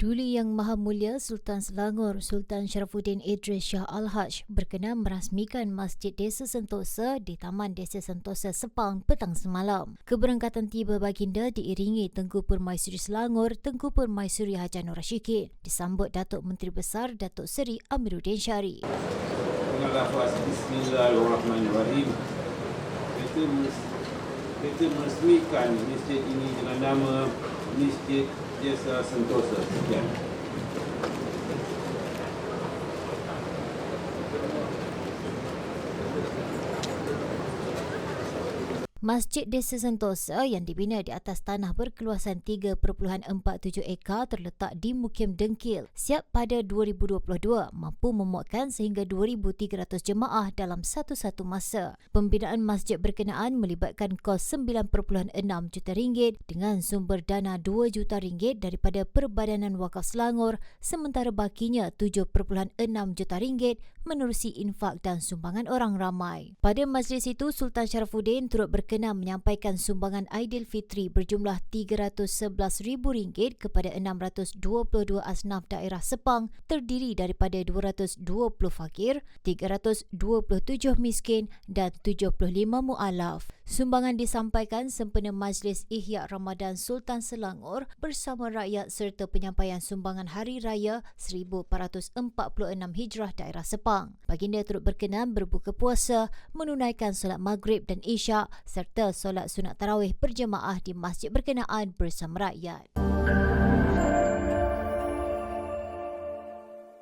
Duli Yang Maha Mulia Sultan Selangor Sultan Sharafuddin Idris Shah Al-Haj berkenan merasmikan Masjid Desa Sentosa di Taman Desa Sentosa Sepang petang semalam. Keberangkatan tiba baginda diiringi Tengku Permaisuri Selangor, Tengku Permaisuri Hajanur Rashikin disambut Datuk Menteri Besar Datuk Seri Amiruddin Syari. Bismillahirrahmanirrahim kita meresmikan masjid ini dengan nama Masjid Desa Sentosa. Sekian. Masjid Desa Sentosa yang dibina di atas tanah berkeluasan 3.47 ekar terletak di Mukim Dengkil siap pada 2022 mampu memuatkan sehingga 2,300 jemaah dalam satu-satu masa. Pembinaan masjid berkenaan melibatkan kos 9.6 juta ringgit dengan sumber dana 2 juta ringgit daripada Perbadanan Wakaf Selangor sementara bakinya 7.6 juta ringgit menerusi infak dan sumbangan orang ramai. Pada majlis itu Sultan Sharafuddin turut berkenan menyampaikan sumbangan Aidilfitri berjumlah RM311,000 kepada 622 asnaf daerah Sepang terdiri daripada 220 fakir, 327 miskin dan 75 mualaf. Sumbangan disampaikan sempena Majlis Ihya Ramadan Sultan Selangor bersama rakyat serta penyampaian sumbangan Hari Raya 1446 Hijrah daerah Sepang. Baginda turut berkenan berbuka puasa, menunaikan solat maghrib dan isyak serta solat sunat tarawih berjemaah di masjid berkenaan bersama rakyat.